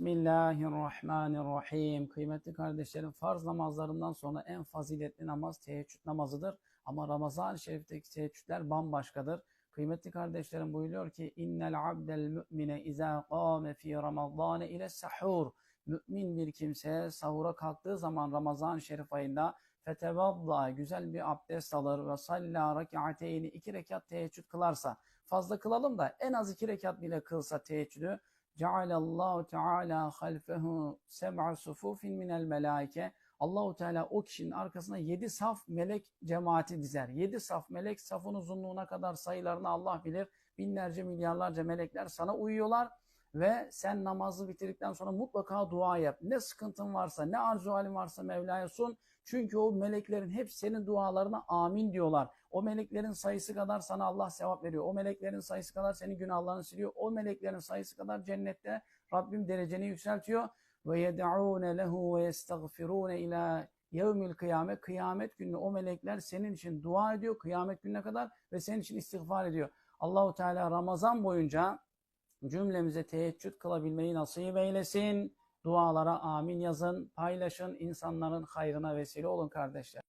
Bismillahirrahmanirrahim. Kıymetli kardeşlerim farz namazlarından sonra en faziletli namaz teheccüd namazıdır. Ama Ramazan-ı Şerif'teki teheccüdler bambaşkadır. Kıymetli kardeşlerim buyuruyor ki innel abdel mü'mine izâ qâme fî ramazâne ile sahur. Mümin bir kimse sahura kalktığı zaman Ramazan-ı Şerif ayında fetevadda güzel bir abdest alır ve salla rek'ateyni iki rekat teheccüd kılarsa fazla kılalım da en az iki rekat bile kılsa teheccüdü Cealallahu Teala halfehu seb'a sufufin minel melaike. Allahu Teala o kişinin arkasına yedi saf melek cemaati dizer. Yedi saf melek safın uzunluğuna kadar sayılarını Allah bilir. Binlerce milyarlarca melekler sana uyuyorlar ve sen namazı bitirdikten sonra mutlaka dua yap. Ne sıkıntın varsa, ne arzu halin varsa Mevla'ya sun. Çünkü o meleklerin hep senin dualarına amin diyorlar. O meleklerin sayısı kadar sana Allah sevap veriyor. O meleklerin sayısı kadar senin günahlarını siliyor. O meleklerin sayısı kadar cennette Rabbim dereceni yükseltiyor. Ve yed'ûne lehu ve yestagfirûne ilâ yevmil kıyamet. Kıyamet günü o melekler senin için dua ediyor kıyamet gününe kadar ve senin için istiğfar ediyor. Allahu Teala Ramazan boyunca cümlemize teheccüd kılabilmeyi nasip eylesin. Dualara amin yazın, paylaşın, insanların hayrına vesile olun kardeşler.